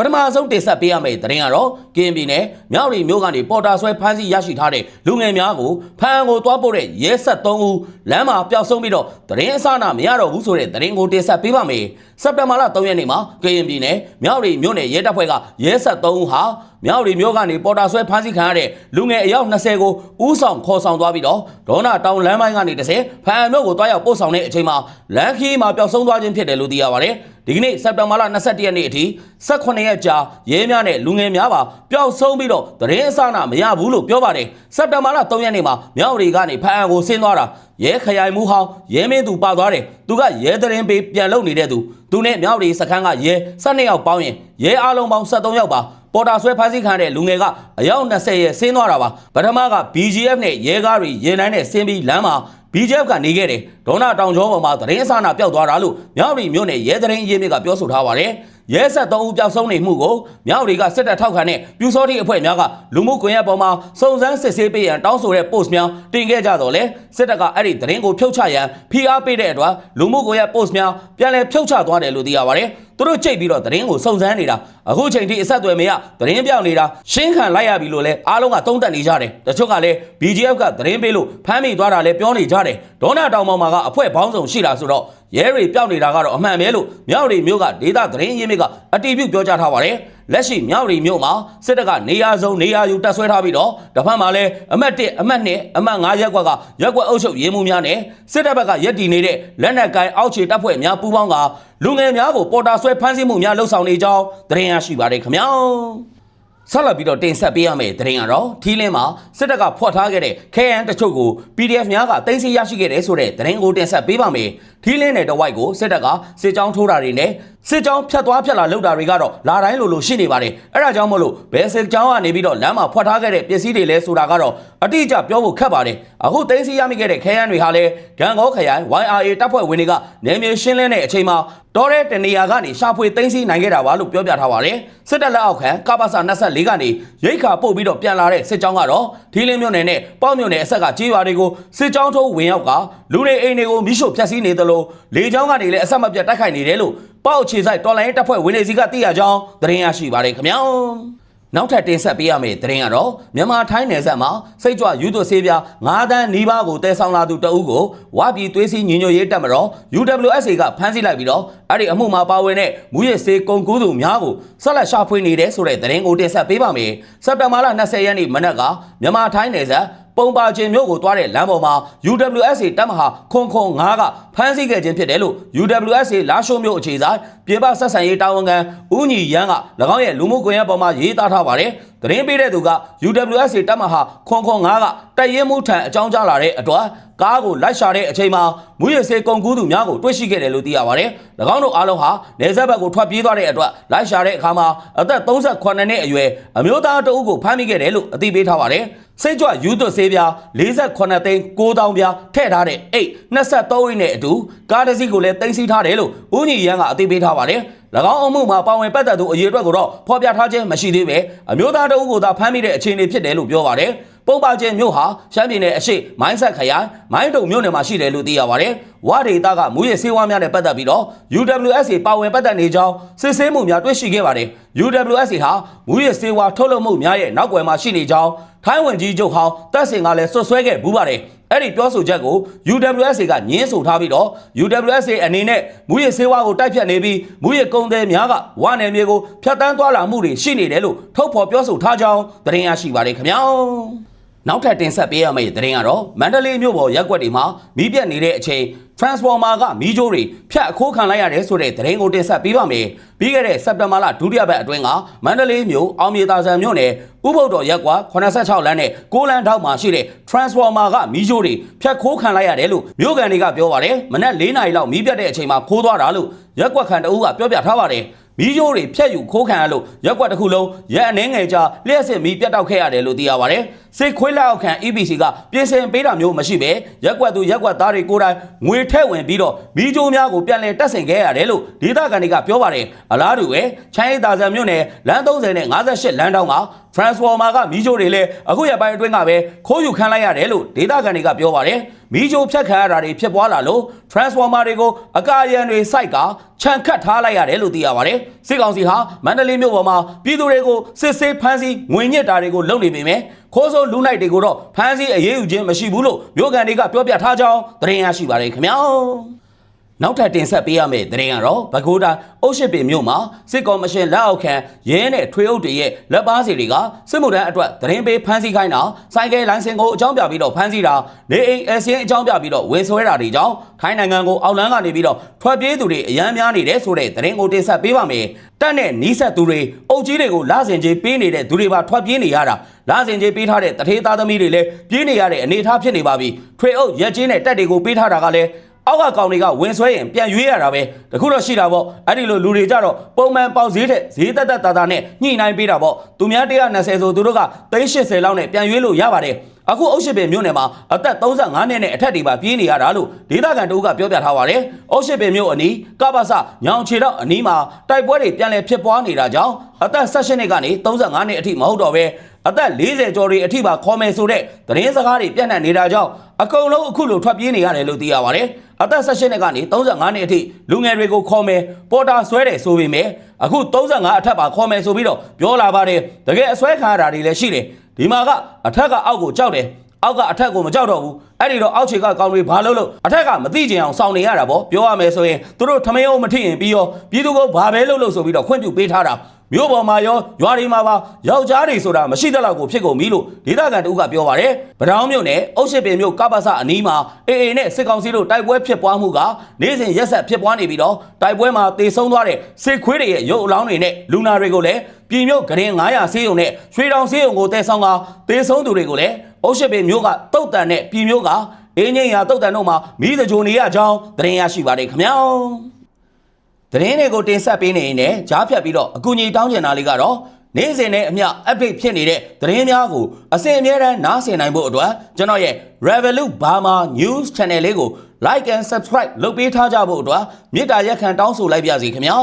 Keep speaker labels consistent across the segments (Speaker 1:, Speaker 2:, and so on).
Speaker 1: ပထမဆုံးတင်ဆက်ပေးရမယ့်သတင်းကတော့ကင်းပြည်နယ်မြောက်ရီမြို့ကနေပေါ်တာဆွဲဖမ်းဆီးရရှိထားတဲ့လူငယ်များကိုဖမ်းကိုတွားပို့တဲ့ရဲ73ဦးလမ်းမှာပျောက်ဆုံးပြီးတော့သတင်းအစအနမရတော့ဘူးဆိုတဲ့သတင်းကိုတင်ဆက်ပေးပါမယ်စက်တင်ဘာလ3ရက်နေ့မှာကင်းပြည်နယ်မြောက်ရီမြို့နယ်ရဲတပ်ဖွဲ့ကရဲ73ဦးဟာမြောက်ရီမြို့ကနေပေါ်တာဆွဲဖမ်းဆီးခံရတဲ့လူငယ်အယောက်20ကိုဥဆောင်ခေါ်ဆောင်သွားပြီးတော့ဒေါနာတောင်လမ်းပိုင်းကနေတစ်ဆယ်ဖမ်းမြို့ကိုတွားရောက်ပို့ဆောင်တဲ့အချိန်မှာလမ်းခီးမှာပျောက်ဆုံးသွားခြင်းဖြစ်တယ်လို့သိရပါတယ် ဒီကနေ့စက်တင်ဘာလ22ရက်နေ့အထိ18ရက်ကြာရဲများနဲ့လူငယ်များပါပျောက်ဆုံးပြီးတော့သတင်းအစအနမရဘူးလို့ပြောပါတယ်စက်တင်ဘာလ3ရက်နေ့မှာမြောက်ရီကနေဖမ်းကိုဆင်းသွားတာရဲခရိုင်မှုဟောင်းရဲမင်းသူပါသွားတယ်သူကရဲသတင်းပေးပြန်လုပ်နေတဲ့သူသူနဲ့မြောက်ရီစခန်းကရဲ12ယောက်ပေါင်းရင်ရဲအားလုံးပေါင်း73ယောက်ပါပေါ်တာဆွဲဖမ်းဆီးခံတဲ့လူငယ်ကအယောက်20ရဲ့ဆင်းသွားတာပါပထမက BGF နဲ့ရဲကားတွေရင်တိုင်းနဲ့ဆင်းပြီးလမ်းမှာ BGF ကနေခဲ့တယ်ဒေါနာတောင်ကျောပေါ်မှာသတင်းအစအနာပျောက်သွားတာလို့မြောက်ရီမြို့နယ်ရဲသတင်းအရေးမြစ်ကပြောဆိုထားပါတယ် ရဲဆက်3ဦးပျောက်ဆုံးနေမှုကိုမြောက်ရီကစစ်တပ်ထောက်ခံတဲ့ပြူစောတိအဖွဲ့များကလူမှုကွန်ရက်ပေါ်မှာစုံစမ်းစစ်ဆေးပေးရန်တောင်းဆိုတဲ့ post များတင်ခဲ့ကြတော့လေစစ်တပ်ကအဲ့ဒီသတင်းကိုဖြုတ်ချရန်ဖိအားပေးတဲ့အတွက်လူမှုကွန်ရက် post များပြန်လည်ဖြုတ်ချသွားတယ်လို့သိရပါတယ်သူတို့ချိန်ပြီးတော့သတင်းကိုစုံစမ်းနေတာအခုချိန်ထိအဆက်အသွယ်မရသတင်းပြောင်းနေတာရှင်းခံလိုက်ရပြီလို့လဲအားလုံးကသုံးသပ်နေကြတယ်တချို့ကလည်း BGF ကသတင်းပေးလို့ဖမ်းမိသွားတာလဲပြောနေကြတယ်ဒေါနာတောင်ပေါ်မှာကအဖွဲဘောင်းဆောင်ရှိတာဆိုတော့ ရဲတွေပြောင်းနေတာကတော့အမှန်ပဲလို့မြောက်ရီမျိုးကဒေတာသတင်းရင်းမြစ်ကအတီးပြုတ်ပြောကြားထားပါတယ်လက်ရှိမြောက်ရီမျိုးမှာစစ်တပ်ကနေရာစုံနေရာယူတပ်ဆွဲထားပြီးတော့တစ်ဖက်မှာလဲအမတ်1အမတ်2အမတ်5ရက်ကွက်ကရက်ကွက်အုပ်ချုပ်ရေးမှုများနဲ့စစ်တပ်ဘက်ကရက်တီနေတဲ့လက်နက်ကိုင်အောက်ခြေတပ်ဖွဲ့များပူးပေါင်းကလူငယ်များကိုပေါ်တာဆွဲဖမ်းဆီးမှုများလှုပ်ဆောင်နေကြောင်းသတင်းရရှိပါတယ်ခင်ဗျာ ဆက်လက်ပြီးတော့တင်ဆက်ပေးရမယ့်သတင်းကတော့ထီးလင်းမှာစစ်တပ်ကဖွက်ထားခဲ့တဲ့ခဲယမ်းတချို့ကို PDF များကတင်စီရရှိခဲ့တယ်ဆိုတဲ့သတင်းကိုတင်ဆက်ပေးပါမယ်ထီးလင်းနယ်တဝိုက်ကိုစစ်တပ်ကစစ်ကြောင်းထိုးတာတွေနဲ့စစ်ကြောင်းဖြတ်သွားဖြတ်လာလုပ်တာတွေကတော့လာတိုင်းလိုလိုရှိနေပါတယ်အဲ့ဒါကြောင့်မလို့ဘယ်စစ်ကြောင်းကနေပြီးတော့လမ်းမှာဖွက်ထားခဲ့တဲ့ပစ္စည်းတွေလဲဆိုတာကတော့အတိအကျပြောဖို့ခက်ပါတယ်အခုတင်စီရမိခဲ့တဲ့ခဲယမ်းတွေဟာလဲဂန်ကောခရိုင် YRA တပ်ဖွဲ့ဝင်တွေကနေမြေရှင်းလင်းတဲ့အချိန်မှာတော်တဲ့တနေရာကနေရှာဖွေသိမ်းဆည်းနိုင်ခဲ့တာပါလို့ပြောပြထားပါတယ်စစ်တပ်လက်အောက်ခံကပ္ပစ24ကနေရိတ်ခါပို့ပြီးတော့ပြန်လာတဲ့စစ်ကြောင်းကတော့ထီလင်းမြို့နယ်နဲ့ပေါ့မြို့နယ်အဆက်ကကြေးရွာတွေကိုစစ်ကြောင်းထိုးဝင်ရောက်ကလူတွေအိမ်တွေကိုမိရှို့ဖျက်ဆီးနေသလိုလေကြောင်းကနေလည်းအဆက်မပြတ်တိုက်ခိုက်နေတယ်လို့ပေါ့အခြေဆိုင်တော်လိုင်းတပ်ဖွဲ့ဝင်တွေစီကသိရကြောင်းသတင်းရရှိပါတယ်ခင်ဗျာနောက်ထပ်တင်ဆက်ပေးရမယ့်သတင်းကတော့မြန်မာထိုင်းနယ်စပ်မှာစိတ်ကြွယူသွဆေးပြား9တန်းနီးပါးကိုတည်ဆောင်လာသူတအုပ်ကိုဝါပြည်သွေးစည်းညီညွတ်ရေးတပ်မတော် UWSA ကဖမ်းဆီးလိုက်ပြီးတော့အဲ့ဒီအမှုမှာပါဝင်တဲ့မူရစ်ဆေးကုန်ကူးသူများကိုဆက်လက်ရှာဖွေနေတယ်ဆိုတဲ့သတင်းကိုတင်ဆက်ပေးပါမယ်စက်တင်ဘာလ20ရက်နေ့မနက်ကမြန်မာထိုင်းနယ်စပ် ပုံပါချင်းမြို့ကိုသွားတဲ့လမ်းပေါ်မှာ UWSA တပ်မဟာခွန်ခွန်9ကဖမ်းဆီးခဲ့ခြင်းဖြစ်တယ်လို့ UWSA လာရှိုးမြို့အခြေဆိုင်ပြည်ပဆက်ဆံရေးတာဝန်ခံဦးညီရန်က၎င်းရဲ့လူမှုကွန်ရက်ပေါ်မှာရေးသားထားပါတယ်။ သတင်းပေးတဲ့သူက UWSA တပ်မဟာခွန်ခွန်9ကတိုက်ရဲမှုထံအကြောင်းကြားလာတဲ့အတွက်ကားကိုလိုက်ရှာတဲ့အချိန်မှာမူရစေကုန်ကူးသူများကိုတွေ့ရှိခဲ့တယ်လို့သိရပါတယ်။၎င်းတို့အားလုံးဟာနေဆက်ဘက်ကိုထွက်ပြေးသွားတဲ့အတွက်လိုက်ရှာတဲ့အခါမှာအသက်38နှစ်အရွယ်အမျိုးသားတအုပ်ကိုဖမ်းမိခဲ့တယ်လို့အသိပေးထားပါတယ်။စိတ်ကြွယူသွဆေးပြား48သိန်း9000ပြားထည့်ထားတဲ့အိတ်23အိတ်နဲ့အတူကားတစ်စီးကိုလည်းတင်စီထားတယ်လို့ဦးညီရန်ကအသိပေးထားပါတယ်။၎ င်းအမှုမှာပါဝင်ပတ်သက်သူအရေးအတွက်ကိုတော့ဖော်ပြထားခြင်းမရှိသေးပဲအမျိုးသားတအုပ်ကိုသာဖမ်းမိတဲ့အခြေအနေဖြစ်တယ်လို့ပြောပါတယ်။ပုံပါကျင်းမြို့ဟာရှမ်းပြည်နယ်အရှိမိုင်းဆက်ခရိုင်မိုင်းတုံမြို့နယ်မှာရှိတယ်လို့သိရပါတယ်။ဝါဒေတာကမူရစေးဝါးများနဲ့ပတ်သက်ပြီးတော့ UWSA ပါဝင်ပတ်သက်နေကြောင်းစစ်ဆေးမှုများတွေ့ရှိခဲ့ပါတယ်။ UWSA ဟာမူရစေးဝါးထုတ်လုပ်မှုများရဲ့နောက်ွယ်မှာရှိနေကြောင်းထိုင်းဝင်ကြီးချုပ်ဟောင်းတပ်စင်ကလည်းဆွဆွဲခဲ့ဘူးပါတယ်။ အဲ့ဒီပြောဆိုချက်ကို UWSA ကညင်းဆိုထားပြီးတော့ UWSA အနေနဲ့မူရစေးဝါးကိုတိုက်ဖြတ်နေပြီးမူရကုံသည်များကဝါနယ်မြေကိုဖျက်တမ်းသွားလာမှုတွေရှိနေတယ်လို့ထုတ်ဖော်ပြောဆိုထားကြောင်းသတင်းရရှိပါတယ်ခင်ဗျာ။ နောက်ထပ်တင်ဆက်ပေးရမယ့်သတင်းကတော့မန္တလေးမြို့ပေါ်ရက်ကွက်တွေမှာမီးပြတ်နေတဲ့အချိန် transformer ကမီးကြိုးတွေဖြတ်အခိုးခံလိုက်ရတယ်ဆိုတဲ့သတင်းကိုတင်ဆက်ပေးပါမယ်။ပြီးခဲ့တဲ့စက်တင်ဘာလဒုတိယပတ်အတွင်းကမန္တလေးမြို့အောင်မြေသာဆန်မြို့နယ်ဥပုဒ္တော်ရက်ကွာ86လမ်းနဲ့6လမ်းထောက်မှာရှိတဲ့ transformer ကမီးကြိုးတွေဖြတ်ခိုးခံလိုက်ရတယ်လို့မြို့ကန်တွေကပြောပါတယ်။မနက်၄နာရီလောက်မီးပြတ်တဲ့အချိန်မှာခိုးသွားတာလို့ရက်ကွက်ခံတအုပ်ကပြောပြထားပါတယ်။မီးကြိုးတွေဖြတ်ယူခိုးခံရလို့ရက်ကွက်တစ်ခုလုံးရက်အနှဲငယ်ကြာလျှက်စစ်မီးပြတ်တောက်ခဲ့ရတယ်လို့သိရပါတယ်။ စစ်ခွေးလက်အောက်ခံ EPC ကပြင်ဆင်ပေးတာမျိုးမရှိပဲရက်ကွက်သူရက်ကွက်သားတွေကိုယ်တိုင်ငွေထည့်ဝင်ပြီးတော့မီးကြိုးများကိုပြန်လည်တက်ဆင်ခဲ့ရတယ်လို့ဒေသခံတွေကပြောပါတယ်အလားတူပဲချိုင်းရည်သာဆန်မြို့နယ်လမ်း30နဲ့58လမ်းတောင်းမှာ Transformer ကမီးကြိုးတွေလည်းအခုရက်ပိုင်းအတွင်းကပဲခိုးယူခံလိုက်ရတယ်လို့ဒေသခံတွေကပြောပါတယ်မီးကြိုးဖြတ်ခံရတာတွေဖြစ်ပွားလာလို့ Transformer တွေကိုအကာအရန်တွေစိုက်ကခြံခတ်ထားလိုက်ရတယ်လို့သိရပါတယ်စစ်ကောင်စီဟာမန္တလေးမြို့ပေါ်မှာပြည်သူတွေကိုစစ်ဆေးဖမ်းဆီးငွေညစ်တာတွေကိုလုပ်နေပေမဲ့ ခိုးဆိုးလူနိုင်တွေကိုတော့ဖမ်းဆီးအရေးယူခြင်းမရှိဘူးလို့မြို့ကန်တွေကပြောပြထားကြောင်းသတင်းရရှိပါတယ်ခင်ဗျာ နောက်ထပ်တင်ဆက်ပေးရမယ့်သတင်းကတော့ဘကိုးတိုင်းအုတ်ရှိပင်မြို့မှာစစ်ကော်မရှင်လက်အောက်ခံရဲနဲ့ထွေအုပ်တွေရဲ့လက်ပါစီတွေကစစ်မှုထမ်းအတွက်သတင်းပေးဖမ်းဆီးခိုင်းတာစိုင်းကဲလိုင်းစင်ကိုအကြောင်းပြပြီးတော့ဖမ်းဆီးတာနေအိမ်အစင်းအကြောင်းပြပြီးတော့ဝင်ဆွဲတာတွေကြောင့်ထိုင်းနိုင်ငံကိုအောက်လန်းကနေပြီးတော့ထွက်ပြေးသူတွေအများများနေတယ်ဆိုတဲ့သတင်းကိုတင်ဆက်ပေးပါမယ်တက်နဲ့နီးဆက်သူတွေအုပ်ကြီးတွေကိုလာစင်ကြီးပေးနေတဲ့သူတွေပါထွက်ပြေးနေရတာလာစင်ကြီးပေးထားတဲ့တထေးသားသမီးတွေလည်းပြေးနေရတဲ့အနေအထားဖြစ်နေပါပြီထွေအုပ်ရက်ကြီးနဲ့တက်တွေကိုပေးထားတာကလည်း အောက်ကကောင်တွေကဝင်ဆွဲရင်ပြန်ရွေးရတာပဲတခုတော့ရှိတာပေါ့အဲ့ဒီလိုလူတွေကြတော့ပုံမှန်ပေါက်ဈေးတဲ့ဈေးတက်တက်တာတာနဲ့ညှိနှိုင်းပေးတာပေါ့သူများ120ဆိုသူတို့က380လောက်နဲ့ပြန်ရွေးလို့ရပါတယ်အခုအုတ်ရှိပင်မြို့နယ်မှာအသက်35နှစ်နဲ့အထက်တွေပါပြေးနေရတာလို့ဒေသခံတို့ကပြောပြထားပါတယ်။အုတ်ရှိပင်မြို့အနီးကပ္ပစညောင်ချေတော့အနီးမှာတိုက်ပွဲတွေပြန်လည်ဖြစ်ပွားနေတာကြောင့်အသက်16နှစ်ကနေ35နှစ်အထိမဟုတ်တော့ပဲ အသက်40ကျော်တွေအထိပါခေါ်မယ်ဆိုတဲ့သတင်းစကားတွေပြန့်နှံ့နေတာကြောင့်အကုန်လုံးအခုလိုထွက်ပြေးနေရတယ်လို့သိရပါတယ်။အသက်16နှစ်ကနေ35နှစ်အထိလူငယ်တွေကိုခေါ်မယ်ပေါ်တာဆွဲတယ်ဆိုပေမဲ့အခု35အထက်ပါခေါ်မယ်ဆိုပြီးတော့ပြောလာပါတယ်။တကယ်အဆွဲခံရတာတွေလည်းရှိတယ်။ဒီမှာကအထက်ကအောက်ကိုကြောက်တယ်။အောက်ကအထက်ကိုမကြောက်တော့ဘူး။အဲ့ဒီတော့အောက်ခြေကကောင်းတွေဘာလို့လို့အထက်ကမသိကြအောင်စောင့်နေရတာပေါ့။ပြောရမယ်ဆိုရင်သူတို့ထမင်းအောင်မထိရင်ပြီးရောပြည်သူကဘာပဲလုပ်လို့ဆိုပြီးတော့ခွင့်ပြုပေးထားတာ။ မြို့ပေါ်မှာရောရွာတွေမှာပါယောက်ျားတွေဆိုတာမရှိတဲ့လောက်ကိုဖြစ်ကုန်ပြီလို့ဒေသခံတူကပြောပါတယ်။ဗဒောင်းမြို့နယ်အုတ်ရှိပင်မြို့ကပ္ပစအနီးမှာအေအေနဲ့စစ်ကောင်စီတို့တိုက်ပွဲဖြစ်ပွားမှုကနေ့စဉ်ရက်ဆက်ဖြစ်ပွားနေပြီးတော့တိုက်ပွဲမှာတေဆုံးသွားတဲ့စစ်ခွေးတွေရဲ့ရုပ်အလောင်းတွေနဲ့လူနာတွေကိုလည်းပြည်မြို့ဂရင်900ဆေးရုံနဲ့ရွှေတောင်ဆေးရုံကိုတဲဆောင်ကတေဆုံးသူတွေကိုလည်းအုတ်ရှိပင်မြို့ကတုတ်တန်နဲ့ပြည်မြို့ကအင်းငိမ့်ရာတုတ်တန်တို့မှာမိသကြိုနေရကြောင်းသတင်းရရှိပါတယ်ခင်ဗျာ။ သတင်းတွေကိုတင်ဆက်ပေးနေရင်လည်းကြားဖြတ်ပြီးတော့အကူအညီတောင်းကျင်တာလေးကတော့နေ့စဉ်နဲ့အမျှ update ဖြစ်နေတဲ့သတင်းများကိုအစဉ်အမြဲတမ်းနားဆင်နိုင်ဖို့အတွက်ကျွန်တော်ရဲ့ Revolut Burma News Channel လေးကို like and subscribe လုပ်ပေးထားကြဖို့အတွက်မေတ္တာရက်ခံတောင်းဆိုလိုက်ပါစီခင်ဗျာ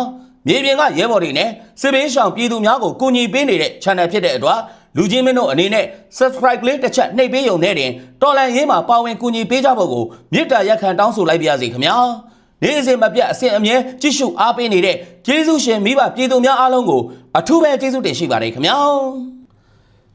Speaker 1: မြေပြင်ကရဲဘော်တွေနဲ့စစ်ဘေးရှောင်ပြည်သူများကိုကူညီပေးနေတဲ့ channel ဖြစ်တဲ့အတွက်လူချင်းမင်းတို့အနေနဲ့ subscribe လေးတစ်ချက်နှိပ်ပေးရုံနဲ့တင်တော်လန်ရေးမှာပါဝင်ကူညီပေးကြဖို့ကိုမေတ္တာရက်ခံတောင်းဆိုလိုက်ပါစီခင်ဗျာ နေ့စဉ်မပြတ်အစဉ်အမြဲကြည့်ရှုအားပေးနေတဲ့ကျေးဇူးရှင်မိဘပြည်သူများအားလုံးကိုအထူးပဲကျေးဇူးတင်ရှိပါတယ်ခင်ဗျာ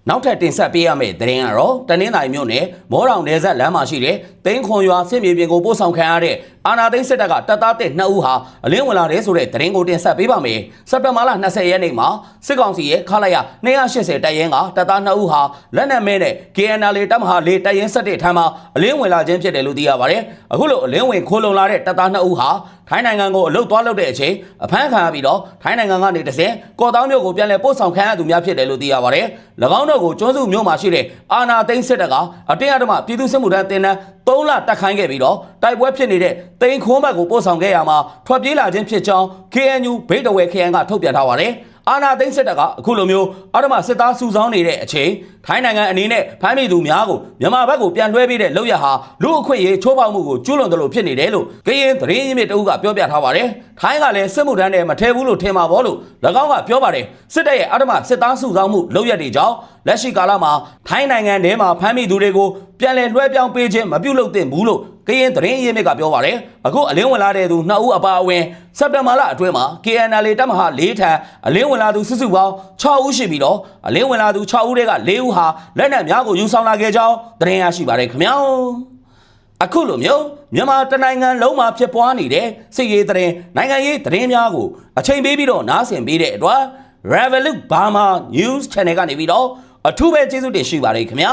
Speaker 1: နောက်ထပ်တင်ဆက်ပေးရမယ့်သတင်းကတော့တနင်္လာရီမြို့နယ်မောတောင်နယ်ဆက်လမ်းမှာရှိတဲ့တင်းခွန်ရွာစစ်မြေပြင်ကိုပို့ဆောင်ခံရတဲ့အာနာသိန်းစစ်တပ်ကတပ်သားတဲ့နှစ်ဦးဟာအလင်းဝင်လာတဲ့ဆိုတဲ့သတင်းကိုတင်ဆက်ပေးပါမယ်စက်တင်ဘာလ20ရက်နေ့မှာစစ်ကောင်စီရဲ့ခလာရ280တပ်ရင်းကတပ်သားနှစ်ဦးဟာလက်နက်မဲနဲ့ KNL တပ်မဟာ၄တပ်ရင်း7ထမ်းမှာအလင်းဝင်လာခြင်းဖြစ်တယ်လို့သိရပါတယ်အခုလိုအလင်းဝင်ခိုးလုံလာတဲ့တပ်သားနှစ်ဦးဟာ ထိုင်းနိုင်ငံကိုအလုတ်သွားလုပ်တဲ့အချိန်အဖမ်းခံရပြီးတော့ထိုင်းနိုင်ငံကနေတဆင်ကော်တောင်းမြို့ကိုပြန်လည်ပို့ဆောင်ခံရသူများဖြစ်တယ်လို့သိရပါတယ်၎င်းတို့ကိုကျွန်းစုမြို့မှာရှိတဲ့အာနာသိန်းစစ်တပ်ကအတင်းအဓမ္မပြည်သူ့စစ်မှုထမ်းတင်နန်း3လတက်ခိုင်းခဲ့ပြီးတော့တိုက်ပွဲဖြစ်နေတဲ့တိန်ခွန်းဘက်ကိုပို့ဆောင်ခဲ့ရမှာထွက်ပြေးလာခြင်းဖြစ်ကြောင်း KNU ဗိတ်တဝဲ KN ကထုတ်ပြန်ထားပါတယ် အာနာသိန်းစစ်တပ်ကအခုလိုမျိုးအဓမ္မစစ်သားစုဆောင်းနေတဲ့အချိန်ထိုင်းနိုင်ငံအနေနဲ့ဖမ်းမိသူများကိုမြန်မာဘက်ကိုပြန်လွှဲပေးတဲ့လောက်ရဟာလူအခွင့်အရေးချိုးဖောက်မှုကိုကျူးလွန်တယ်လို့ဖြစ်နေတယ်လို့ကရင်သတင်းရင်းမြစ်တအုပ်ကပြောပြထားပါတယ်။ထိုင်းကလည်းစစ်မှုထမ်းနဲ့မထဲဘူးလို့ထင်ပါဘောလို့၎င်းကပြောပါတယ်။စစ်တပ်ရဲ့အဓမ္မစစ်သားစုဆောင်းမှုလောက်ရတွေကြောင့်လက်ရှိကာလမှာထိုင်းနိုင်ငံထဲမှာဖမ်းမိသူတွေကိုပြန်လည်လွှဲပြောင်းပေးခြင်းမပြုလုပ်သင့်ဘူးလို့ ကရင်သတင်းရင်းမြစ်ကပြောပါတယ်။အခုအလင်းဝင်လာတဲ့သူနှစ်ဦးအပါအဝင်စက်တင်ဘာလအတွင်းမှာ KNL တပ်မဟာ၄ထံအလင်းဝင်လာသူစုစုပေါင်း6ဦးရှိပြီးတော့အလင်းဝင်လာသူ6ဦးတွေက4ဦးဟာလက်နက်များကိုယူဆောင်လာခဲ့ကြောင်းသတင်းရရှိပါတယ်ခင်ဗျာအခုလိုမျိုးမြန်မာတနိုင်ငံလုံးမှာဖြစ်ပွားနေတဲ့စစ်ရေးသတင်းနိုင်ငံရေးသတင်းများကိုအချိန်ပေးပြီးတော့နားဆင်ပေးတဲ့အတွက် Revolut Burma News Channel ကနေပြီးတော့အထူးပဲကျေးဇူးတင်ရှိပါတယ်ခင်ဗျာ